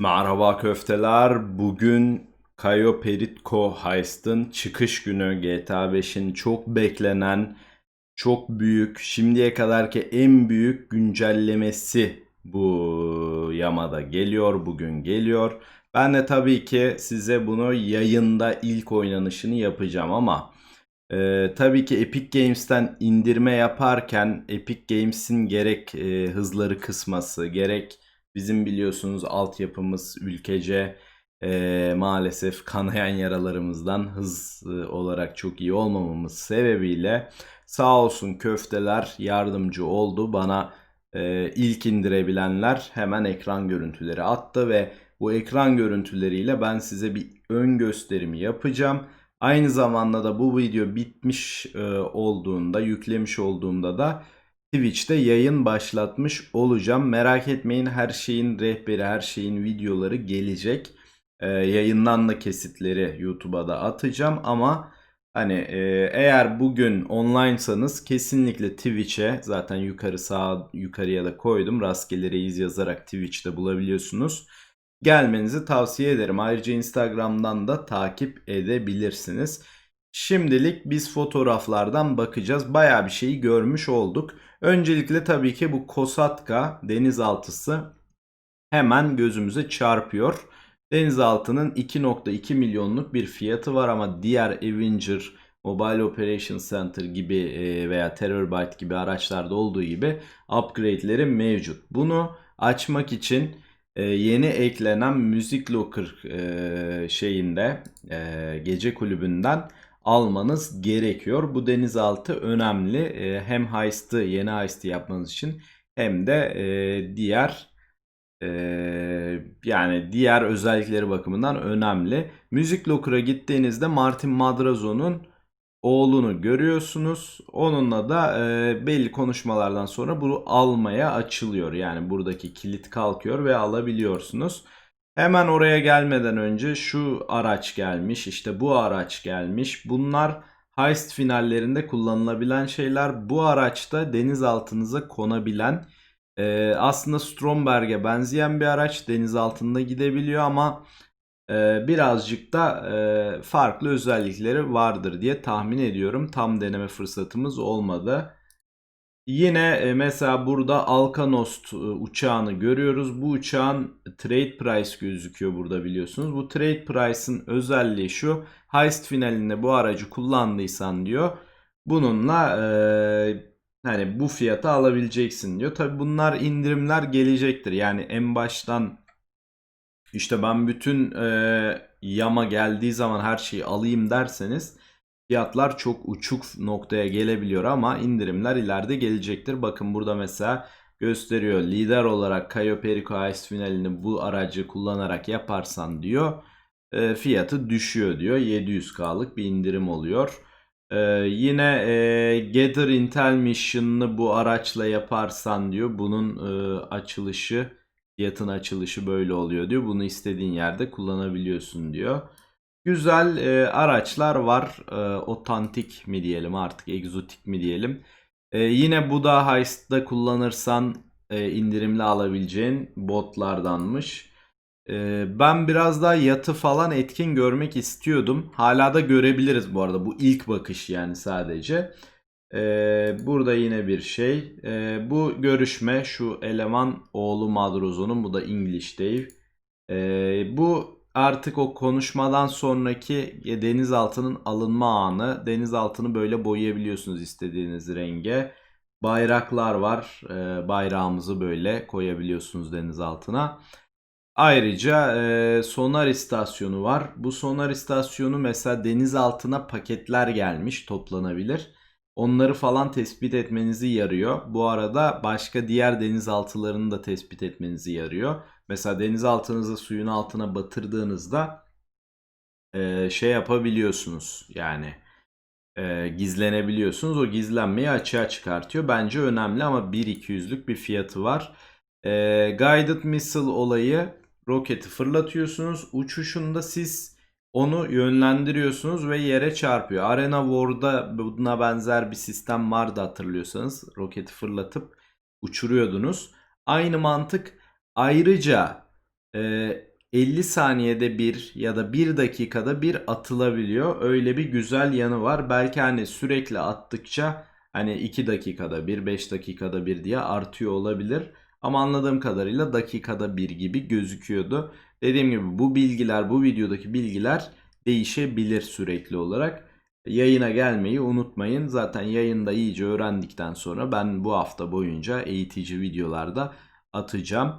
Merhaba köfteler. Bugün Cayo Perico Heist'ın çıkış günü GTA 5'in çok beklenen, çok büyük, şimdiye kadarki en büyük güncellemesi bu yamada geliyor, bugün geliyor. Ben de tabii ki size bunu yayında ilk oynanışını yapacağım ama e, tabii ki Epic Games'ten indirme yaparken Epic Games'in gerek e, hızları kısması, gerek Bizim biliyorsunuz altyapımız ülkece eee, maalesef kanayan yaralarımızdan hız e, olarak çok iyi olmamamız sebebiyle sağ olsun köfteler yardımcı oldu. Bana e, ilk indirebilenler hemen ekran görüntüleri attı ve bu ekran görüntüleriyle ben size bir ön gösterimi yapacağım. Aynı zamanda da bu video bitmiş e, olduğunda, yüklemiş olduğumda da Twitch'te yayın başlatmış olacağım. Merak etmeyin her şeyin rehberi, her şeyin videoları gelecek. Ee, yayından da kesitleri YouTube'a da atacağım ama hani e, eğer bugün onlinesanız kesinlikle Twitch'e zaten yukarı sağ yukarıya da koydum. Rastgele reis yazarak Twitch'te bulabiliyorsunuz. Gelmenizi tavsiye ederim. Ayrıca Instagram'dan da takip edebilirsiniz. Şimdilik biz fotoğraflardan bakacağız. Bayağı bir şeyi görmüş olduk. Öncelikle tabii ki bu Kosatka denizaltısı hemen gözümüze çarpıyor. Denizaltının 2.2 milyonluk bir fiyatı var ama diğer Avenger, Mobile Operation Center gibi e, veya Terrorbyte gibi araçlarda olduğu gibi upgrade'leri mevcut. Bunu açmak için e, yeni eklenen Music Locker e, şeyinde gece kulübünden almanız gerekiyor. Bu denizaltı önemli. E, hem heist'ı, yeni heist'i yapmanız için hem de e, diğer e, yani diğer özellikleri bakımından önemli. Müzik Locker'a gittiğinizde Martin Madrazo'nun oğlunu görüyorsunuz. Onunla da e, belli konuşmalardan sonra bunu almaya açılıyor. Yani buradaki kilit kalkıyor ve alabiliyorsunuz. Hemen oraya gelmeden önce şu araç gelmiş, işte bu araç gelmiş. Bunlar heist finallerinde kullanılabilen şeyler. Bu araçta denizaltınıza konabilen e, aslında Stromberg'e benzeyen bir araç deniz altında gidebiliyor ama e, birazcık da e, farklı özellikleri vardır diye tahmin ediyorum. Tam deneme fırsatımız olmadı. Yine e, mesela burada Alkanost e, uçağını görüyoruz. Bu uçağın trade price gözüküyor burada biliyorsunuz. Bu trade price'ın özelliği şu. Heist finalinde bu aracı kullandıysan diyor. Bununla e, hani bu fiyata alabileceksin diyor. Tabi bunlar indirimler gelecektir. Yani en baştan işte ben bütün e, yama geldiği zaman her şeyi alayım derseniz fiyatlar çok uçuk noktaya gelebiliyor ama indirimler ileride gelecektir. Bakın burada mesela gösteriyor. Lider olarak Cayo Perico Ice finalini bu aracı kullanarak yaparsan diyor e, fiyatı düşüyor diyor. 700K'lık bir indirim oluyor. E, yine e, Gather Intel Mission'ını bu araçla yaparsan diyor bunun e, açılışı fiyatın açılışı böyle oluyor diyor. Bunu istediğin yerde kullanabiliyorsun diyor. Güzel e, araçlar var. E, otantik mi diyelim artık egzotik mi diyelim. E, yine bu da Heist'da kullanırsan e, indirimli alabileceğin botlardanmış. E, ben biraz daha yatı falan etkin görmek istiyordum. Hala da görebiliriz bu arada. Bu ilk bakış yani sadece. E, burada yine bir şey. E, bu görüşme şu eleman oğlu Madrozo'nun bu da English Dave. E, bu artık o konuşmadan sonraki denizaltının alınma anı. Denizaltını böyle boyayabiliyorsunuz istediğiniz renge. Bayraklar var. E, bayrağımızı böyle koyabiliyorsunuz denizaltına. Ayrıca e, sonar istasyonu var. Bu sonar istasyonu mesela denizaltına paketler gelmiş toplanabilir. Onları falan tespit etmenizi yarıyor. Bu arada başka diğer denizaltılarını da tespit etmenizi yarıyor. Mesela denizaltınızı suyun altına batırdığınızda e, şey yapabiliyorsunuz. Yani e, gizlenebiliyorsunuz. O gizlenmeyi açığa çıkartıyor. Bence önemli ama 1-200'lük bir fiyatı var. E, guided missile olayı roketi fırlatıyorsunuz. Uçuşunda siz onu yönlendiriyorsunuz ve yere çarpıyor. Arena War'da buna benzer bir sistem vardı hatırlıyorsanız. Roketi fırlatıp uçuruyordunuz. Aynı mantık ayrıca e, 50 saniyede bir ya da 1 dakikada bir atılabiliyor. Öyle bir güzel yanı var. Belki hani sürekli attıkça hani 2 dakikada bir, 5 dakikada bir diye artıyor olabilir. Ama anladığım kadarıyla dakikada bir gibi gözüküyordu. Dediğim gibi bu bilgiler, bu videodaki bilgiler değişebilir sürekli olarak. Yayına gelmeyi unutmayın. Zaten yayında iyice öğrendikten sonra ben bu hafta boyunca eğitici videolarda atacağım.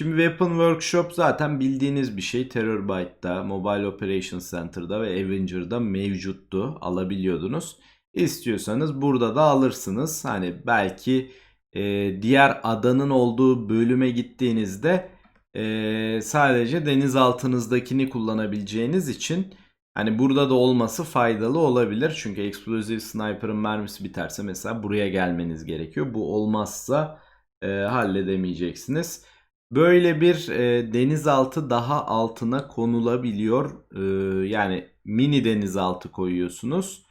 Şimdi Weapon Workshop zaten bildiğiniz bir şey. Terrorbyte'da, Mobile Operations Center'da ve Avenger'da mevcuttu. Alabiliyordunuz. İstiyorsanız burada da alırsınız. Hani belki e, diğer adanın olduğu bölüme gittiğinizde e, sadece denizaltınızdakini kullanabileceğiniz için hani burada da olması faydalı olabilir. Çünkü Explosive Sniper'ın mermisi biterse mesela buraya gelmeniz gerekiyor. Bu olmazsa e, halledemeyeceksiniz. Böyle bir e, denizaltı daha altına konulabiliyor. E, yani mini denizaltı koyuyorsunuz.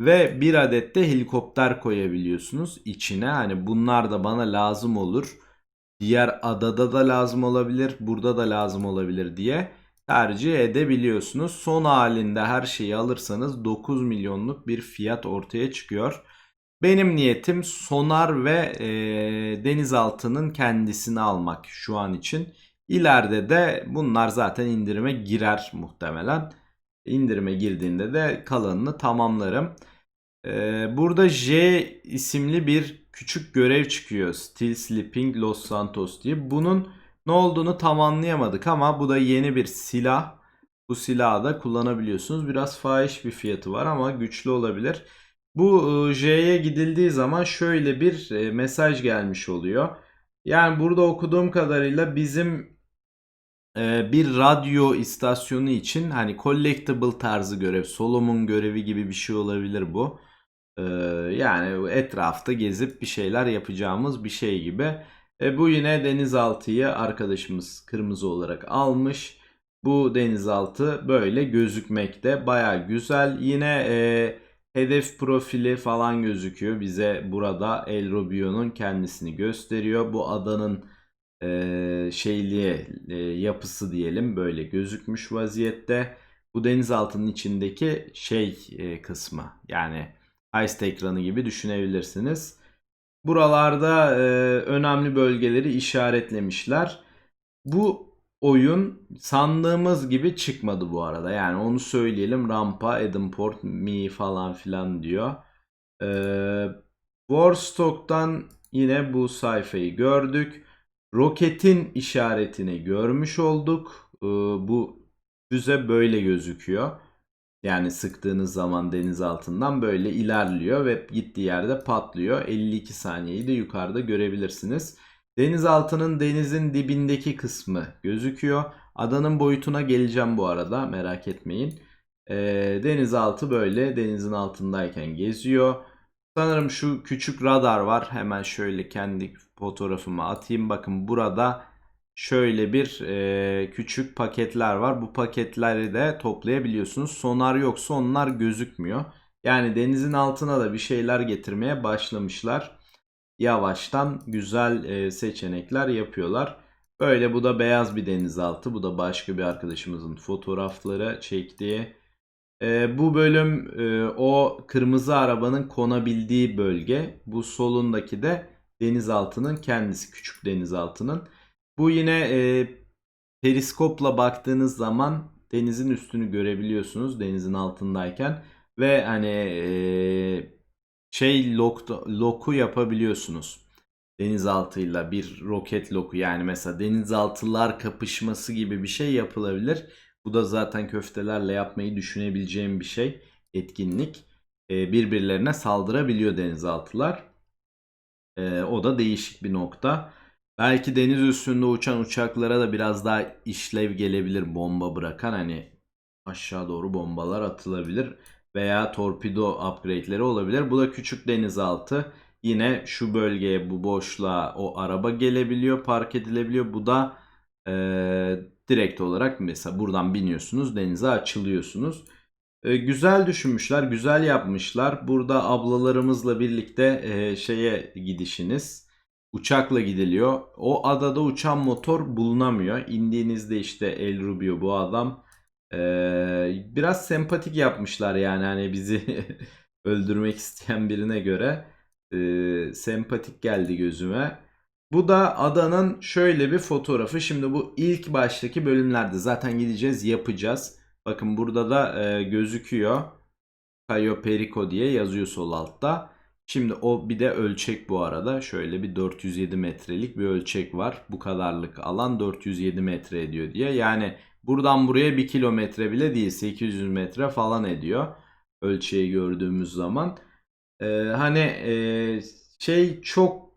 Ve bir adet de helikopter koyabiliyorsunuz içine. Hani bunlar da bana lazım olur. Diğer adada da lazım olabilir, burada da lazım olabilir diye tercih edebiliyorsunuz. Son halinde her şeyi alırsanız 9 milyonluk bir fiyat ortaya çıkıyor. Benim niyetim sonar ve e, denizaltının kendisini almak şu an için. İleride de bunlar zaten indirime girer muhtemelen. İndirime girdiğinde de kalanını tamamlarım. Ee, burada J isimli bir küçük görev çıkıyor. Still Sleeping Los Santos diye. Bunun ne olduğunu tam anlayamadık ama bu da yeni bir silah. Bu silahı da kullanabiliyorsunuz. Biraz fahiş bir fiyatı var ama güçlü olabilir. Bu J'ye gidildiği zaman şöyle bir e, mesaj gelmiş oluyor. Yani burada okuduğum kadarıyla bizim e, bir radyo istasyonu için hani collectible tarzı görev, Solomon görevi gibi bir şey olabilir bu. Yani etrafta gezip bir şeyler yapacağımız bir şey gibi. E, bu yine denizaltıyı arkadaşımız kırmızı olarak almış. Bu denizaltı böyle gözükmekte. Baya güzel. Yine e, hedef profili falan gözüküyor. Bize burada El Rubio'nun kendisini gösteriyor. Bu adanın e, şeyliği e, yapısı diyelim böyle gözükmüş vaziyette. Bu denizaltının içindeki şey e, kısmı yani Ice ekranı gibi düşünebilirsiniz. Buralarda e, önemli bölgeleri işaretlemişler. Bu oyun sandığımız gibi çıkmadı bu arada. Yani onu söyleyelim. Rampa, Edenport, Mi falan filan diyor. E, Warstock'tan yine bu sayfayı gördük. Roketin işaretini görmüş olduk. E, bu füze böyle gözüküyor. Yani sıktığınız zaman deniz altından böyle ilerliyor ve gittiği yerde patlıyor. 52 saniyeyi de yukarıda görebilirsiniz. Denizaltının denizin dibindeki kısmı gözüküyor. Adanın boyutuna geleceğim bu arada merak etmeyin. E, denizaltı böyle denizin altındayken geziyor. Sanırım şu küçük radar var. Hemen şöyle kendi fotoğrafımı atayım. Bakın burada şöyle bir e, küçük paketler var. Bu paketleri de toplayabiliyorsunuz. Sonar yoksa onlar gözükmüyor. Yani denizin altına da bir şeyler getirmeye başlamışlar. Yavaştan güzel e, seçenekler yapıyorlar. Böyle bu da beyaz bir denizaltı. Bu da başka bir arkadaşımızın fotoğrafları çektiği. E, bu bölüm e, o kırmızı arabanın konabildiği bölge. Bu solundaki de denizaltının kendisi. Küçük denizaltının. Bu yine e, periskopla baktığınız zaman denizin üstünü görebiliyorsunuz denizin altındayken ve hani e, şey lok, loku yapabiliyorsunuz. Denizaltıyla bir roket loku yani mesela denizaltılar kapışması gibi bir şey yapılabilir. Bu da zaten köftelerle yapmayı düşünebileceğim bir şey. Etkinlik. E, birbirlerine saldırabiliyor denizaltılar. E, o da değişik bir nokta. Belki deniz üstünde uçan uçaklara da biraz daha işlev gelebilir bomba bırakan hani aşağı doğru bombalar atılabilir veya torpido upgrade'leri olabilir. Bu da küçük denizaltı. Yine şu bölgeye bu boşluğa o araba gelebiliyor, park edilebiliyor. Bu da e, direkt olarak mesela buradan biniyorsunuz, denize açılıyorsunuz. E, güzel düşünmüşler, güzel yapmışlar. Burada ablalarımızla birlikte e, şeye gidişiniz Uçakla gidiliyor. O adada uçan motor bulunamıyor. İndiğinizde işte El Rubio bu adam. Ee, biraz sempatik yapmışlar yani hani bizi öldürmek isteyen birine göre. Ee, sempatik geldi gözüme. Bu da adanın şöyle bir fotoğrafı. Şimdi bu ilk baştaki bölümlerde zaten gideceğiz yapacağız. Bakın burada da e, gözüküyor. Cayo Perico diye yazıyor sol altta. Şimdi o bir de ölçek bu arada. Şöyle bir 407 metrelik bir ölçek var. Bu kadarlık alan 407 metre ediyor diye. Yani buradan buraya 1 kilometre bile değil 800 metre falan ediyor. Ölçeği gördüğümüz zaman. Ee, hani e, şey çok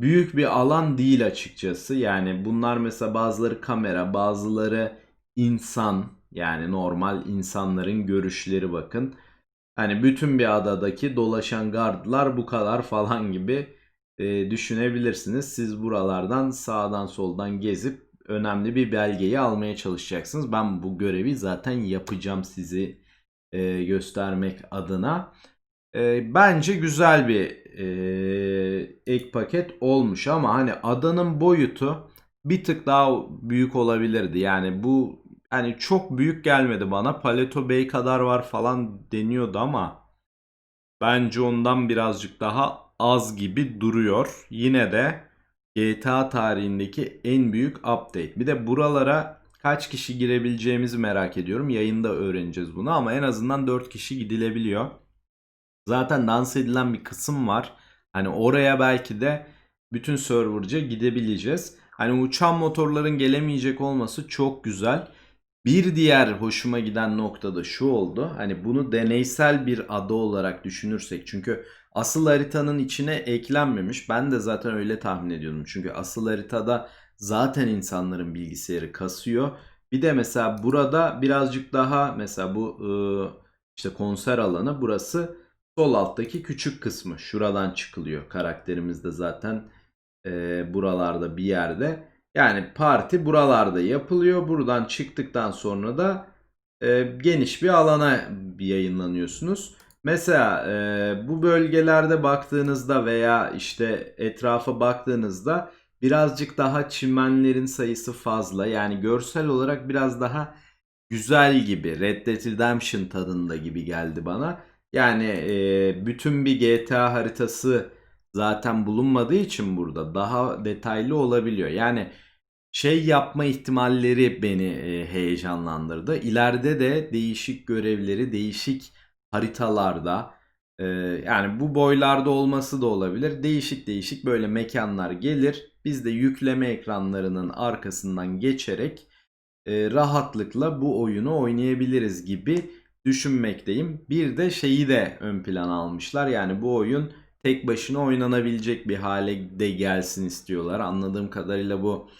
büyük bir alan değil açıkçası. Yani bunlar mesela bazıları kamera, bazıları insan yani normal insanların görüşleri bakın. Hani bütün bir adadaki dolaşan gardlar bu kadar falan gibi e, düşünebilirsiniz. Siz buralardan sağdan soldan gezip önemli bir belgeyi almaya çalışacaksınız. Ben bu görevi zaten yapacağım sizi e, göstermek adına. E, bence güzel bir e, ek paket olmuş ama hani adanın boyutu bir tık daha büyük olabilirdi. Yani bu hani çok büyük gelmedi bana. Paleto Bay kadar var falan deniyordu ama bence ondan birazcık daha az gibi duruyor. Yine de GTA tarihindeki en büyük update. Bir de buralara kaç kişi girebileceğimizi merak ediyorum. Yayında öğreneceğiz bunu ama en azından 4 kişi gidilebiliyor. Zaten dans edilen bir kısım var. Hani oraya belki de bütün serverca gidebileceğiz. Hani uçan motorların gelemeyecek olması çok güzel. Bir diğer hoşuma giden nokta da şu oldu. Hani bunu deneysel bir ada olarak düşünürsek. Çünkü asıl haritanın içine eklenmemiş. Ben de zaten öyle tahmin ediyordum. Çünkü asıl haritada zaten insanların bilgisayarı kasıyor. Bir de mesela burada birazcık daha mesela bu ıı, işte konser alanı burası sol alttaki küçük kısmı. Şuradan çıkılıyor. Karakterimiz de zaten e, buralarda bir yerde. Yani parti buralarda yapılıyor. Buradan çıktıktan sonra da e, geniş bir alana yayınlanıyorsunuz. Mesela e, bu bölgelerde baktığınızda veya işte etrafa baktığınızda birazcık daha çimenlerin sayısı fazla. Yani görsel olarak biraz daha güzel gibi. Red Dead Redemption tadında gibi geldi bana. Yani e, bütün bir GTA haritası zaten bulunmadığı için burada daha detaylı olabiliyor. Yani şey yapma ihtimalleri beni e, heyecanlandırdı. İleride de değişik görevleri değişik haritalarda e, yani bu boylarda olması da olabilir. Değişik değişik böyle mekanlar gelir. Biz de yükleme ekranlarının arkasından geçerek e, rahatlıkla bu oyunu oynayabiliriz gibi düşünmekteyim. Bir de şeyi de ön plan almışlar. Yani bu oyun tek başına oynanabilecek bir hale de gelsin istiyorlar. Anladığım kadarıyla bu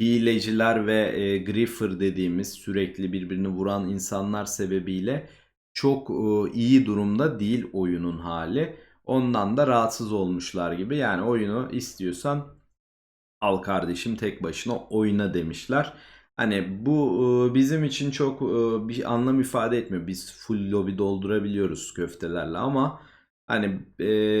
hileciler ve e, griefer dediğimiz sürekli birbirini vuran insanlar sebebiyle çok e, iyi durumda değil oyunun hali. Ondan da rahatsız olmuşlar gibi. Yani oyunu istiyorsan al kardeşim tek başına oyna demişler. Hani bu e, bizim için çok e, bir anlam ifade etmiyor. Biz full lobby doldurabiliyoruz köftelerle ama hani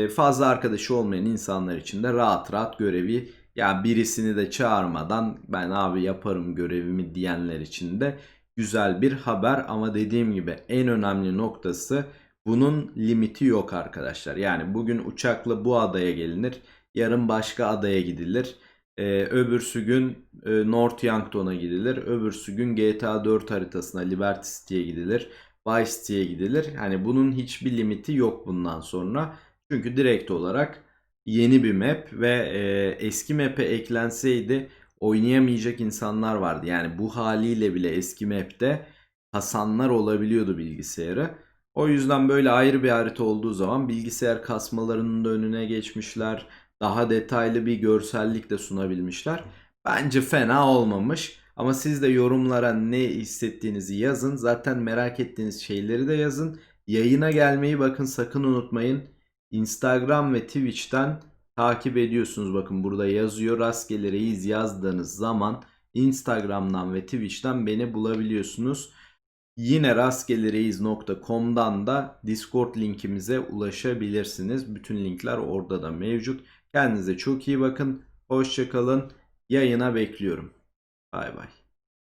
fazla arkadaşı olmayan insanlar için de rahat rahat görevi ya birisini de çağırmadan ben abi yaparım görevimi diyenler için de güzel bir haber ama dediğim gibi en önemli noktası bunun limiti yok arkadaşlar. Yani bugün uçakla bu adaya gelinir, yarın başka adaya gidilir. Ee, öbürsü gün e, North Yankton'a gidilir. Öbürsü gün GTA 4 haritasına Liberty City'ye gidilir. Vice City'ye gidilir. Hani bunun hiçbir limiti yok bundan sonra. Çünkü direkt olarak yeni bir map ve e, eski map'e eklenseydi oynayamayacak insanlar vardı. Yani bu haliyle bile eski map'te kasanlar olabiliyordu bilgisayarı. O yüzden böyle ayrı bir harita olduğu zaman bilgisayar kasmalarının da önüne geçmişler. Daha detaylı bir görsellik de sunabilmişler. Bence fena olmamış. Ama siz de yorumlara ne hissettiğinizi yazın. Zaten merak ettiğiniz şeyleri de yazın. Yayına gelmeyi bakın sakın unutmayın. Instagram ve Twitch'ten takip ediyorsunuz. Bakın burada yazıyor. Rastgele reis yazdığınız zaman Instagram'dan ve Twitch'ten beni bulabiliyorsunuz. Yine rastgelereis.com'dan da Discord linkimize ulaşabilirsiniz. Bütün linkler orada da mevcut. Kendinize çok iyi bakın. Hoşçakalın. Yayına bekliyorum. Bay bay.